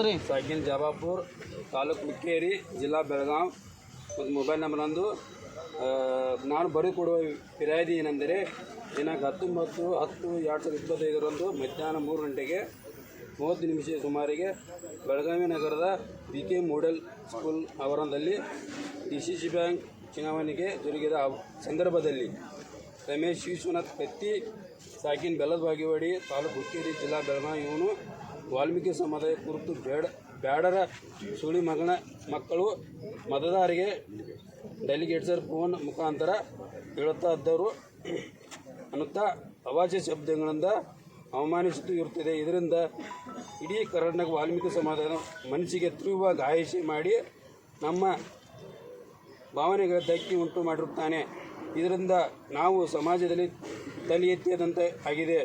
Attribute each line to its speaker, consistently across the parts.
Speaker 1: ಯಾವ್ದ್ರಿ
Speaker 2: ಸಾಕಿನ್ ಜಬಾಪುರ್ ತಾಲೂಕು ಮುಕ್ಕೇರಿ ಜಿಲ್ಲಾ ಬೆಳಗಾವ್ ಮತ್ತು mobile number ಆ, ನಾನು ಬರೆದುಕೊಡುವ ಫಿರ್ಯಾದಿ ಏನೆಂದರೆ ದಿನಾಂಕ ಹತ್ತೊಂಬತ್ತು ಹತ್ತು ಎರಡು ಸಾವಿರದ ಇಪ್ಪತ್ತೈದರಂದು ಮಧ್ಯಾಹ್ನ ಮೂರು ಗಂಟೆಗೆ ಮೂವತ್ತು ನಿಮಿಷ ಸುಮಾರಿಗೆ ಬೆಳಗಾವಿ ನಗರದ ಬಿ ಕೆ ಮೋಡೆಲ್ ಸ್ಕೂಲ್ ಆವರಣದಲ್ಲಿ ಡಿ ಸಿ ಸಿ ಬ್ಯಾಂಕ್ ಚುನಾವಣೆಗೆ ಜರುಗಿದ ಸಂದರ್ಭದಲ್ಲಿ ರಮೇಶ್ ವಿಶ್ವನಾಥ್ ಕತ್ತಿ ಸಾಕಿನ್ ಬೆಲ್ಲದ ಬಾಗಿವಾಡಿ ತಾಲೂಕು ಹುಕ್ಕೇರಿ ಜಿಲ್ಲಾ ಬೆಳಗಾವಿ ಇವನು ವಾಲ್ಮೀಕಿ ಸಮುದಾಯ ಕುರಿತು ಬೇಡ, ಬ್ಯಾಡರ ಸುಳಿ ಮಗನ ಮಕ್ಕಳು ಮತದಾರರಿಗೆ ಡೆಲಿಗೇಟ್ಸರ್ ಫೋನ್ ಮುಖಾಂತರ ಹೇಳುತ್ತಾ ಇದ್ದವರು ಅನ್ನುತ್ತಾ ಅವಾಚ್ಯ ಶಬ್ದಗಳಿಂದ ಅವಮಾನಿಸುತ್ತೂ ಇರುತ್ತದೆ. ಇದರಿಂದ ಇಡೀ ಕರ್ನಾಟಕ ವಾಲ್ಮೀಕಿ ಸಮಾಜದ ಮನಸ್ಸಿಗೆ ತೀವ್ರ ಗಾಯಿಸಿ ಮಾಡಿ ನಮ್ಮ ಭಾವನೆಗಳ ಧಕ್ಕೆ ಉಂಟು ಮಾಡಿರುತ್ತಾನೆ. ಇದರಿಂದ ನಾವು ಸಮಾಜದಲ್ಲಿ ತಲೆ ಎತ್ತಿದಂತೆ ಆಗಿದೆ.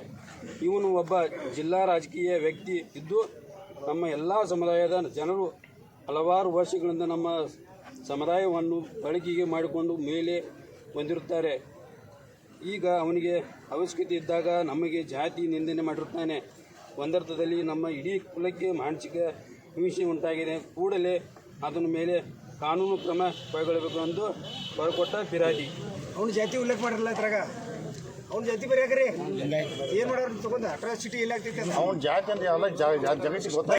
Speaker 2: ಇವನು ಒಬ್ಬ ಜಿಲ್ಲಾ ರಾಜಕೀಯ ವ್ಯಕ್ತಿ ಇದ್ದು ನಮ್ಮ ಎಲ್ಲ ಸಮುದಾಯದ ಜನರು ಹಲವಾರು ವರ್ಷಗಳಿಂದ ನಮ್ಮ ಸಮುದಾಯವನ್ನು ಬಳಕೆಗೆ ಮಾಡಿಕೊಂಡು ಮೇಲೆ ಹೊಂದಿರುತ್ತಾರೆ ಈಗ ಅವನಿಗೆ ಅವಶ್ಯಕತೆ ಇದ್ದಾಗ ನಮಗೆ ಜಾತಿ ನಿಂದನೆ ಮಾಡಿರುತ್ತಾನೆ. ಒಂದರ್ಥದಲ್ಲಿ ನಮ್ಮ ಇಡೀ ಕುಲಕ್ಕೆ ಮಾನಸಿಕ ಹಿಂಸೆ ಉಂಟಾಗಿದೆ. ಕೂಡಲೇ ಅದನ್ನ ಮೇಲೆ ಕಾನೂನು ಕ್ರಮ ಕೈಗೊಳ್ಳಬೇಕು ಎಂದು ಹೊರಕೊಟ್ಟ ಫಿರಾದಿ
Speaker 3: ಅವನು ಜಾತಿ ಉಲ್ಲೇಖ ಮಾಡಿರಲ್ಲ ಇದ್ರಾಗ? ಅವ್ನ ಜಾತಿ ಬರೀ ಏನ್ ಮಾಡೋರು ತಗೊಂಡ ಅಟ್ರಾಸಿಟಿ ಎಲ್ಲ ಆಗ್ತೈತೆ ಅದು.
Speaker 4: ಅವ್ನ ಜಾತಿ ಅಂದ್ರೆ ಎಲ್ಲ ಜಗತ್ತಿಗೆ ಗೊತ್ತಾಗ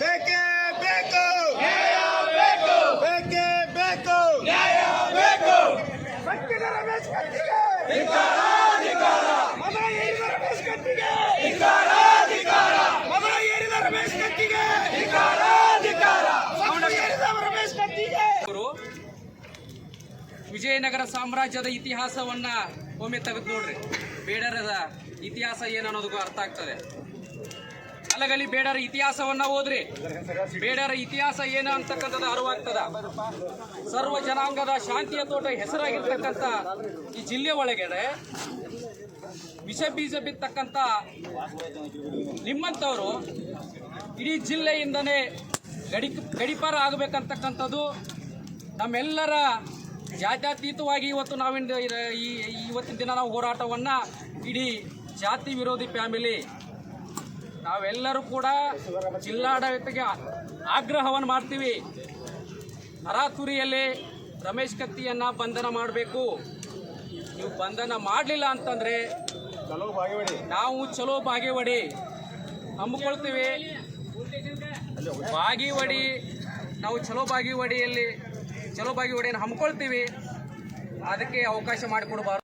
Speaker 3: ಬೇಕೇ ಬೇಕು
Speaker 5: ವಿಜಯನಗರ ಸಾಮ್ರಾಜ್ಯದ ಇತಿಹಾಸವನ್ನ ಒಮ್ಮೆ ತೆಗೆದು ನೋಡ್ರಿ. ಬೇಡರದ ಇತಿಹಾಸ ಏನು ಅನ್ನೋದಕ್ಕೂ ಅರ್ಥ ಆಗ್ತದೆ. ಅಲಗಲಿ ಬೇಡರ ಇತಿಹಾಸವನ್ನ ಓದ್ರಿ. ಬೇಡರ ಇತಿಹಾಸ ಏನು ಅಂತಕ್ಕಂಥದ್ದು ಅರಿವಾಗ್ತದ. ಸರ್ವ ಜನಾಂಗದ ಶಾಂತಿಯ ತೋಟ ಹೆಸರಾಗಿರ್ತಕ್ಕಂಥ ಈ ಜಿಲ್ಲೆ ಒಳಗಡೆ ವಿಷ ಬೀಜ ಬಿತ್ತಕ್ಕಂಥ ನಿಮ್ಮಂಥವರು ಇಡೀ ಜಿಲ್ಲೆಯಿಂದನೇ ಗಡಿ ಗಡಿಪಾರ ಆಗಬೇಕಂತಕ್ಕಂಥದ್ದು ನಮ್ಮೆಲ್ಲರ ಜಾತ್ಯತೀತವಾಗಿ ಇವತ್ತು ನಾವಿಂದ ಈ ಇವತ್ತಿನ ದಿನ ನಾವು ಹೋರಾಟವನ್ನು ಇಡೀ ಜಾತಿ ವಿರೋಧಿ ಫ್ಯಾಮಿಲಿ ನಾವೆಲ್ಲರೂ ಕೂಡ ಜಿಲ್ಲಾಡಳಿತಕ್ಕೆ ಆಗ್ರಹವನ್ನು ಮಾಡ್ತೀವಿ. ಅರಾತುರಿಯಲ್ಲಿ ರಮೇಶ್ ಕತ್ತಿಯನ್ನು ಬಂಧನ ಮಾಡಬೇಕು. ನೀವು ಬಂಧನ ಮಾಡಲಿಲ್ಲ ಅಂತಂದರೆ ನಾವು ಚಲೋ ಬಾಗೇವಾಡಿ ಹಮ್ಮಿಕೊಳ್ತೀವಿ. ಬಾಗೇವಾಡಿ ನಾವು ಚಲೋ ಬಾಗೇವಾಡಿಯಲ್ಲಿ ಚಲೋ ಬಾಗೇವಾಡಿಯನ್ನು ಹಮ್ಮಿಕೊಳ್ತೀವಿ. ಅದಕ್ಕೆ ಅವಕಾಶ ಮಾಡಿಕೊಡಬಾರ್ದು.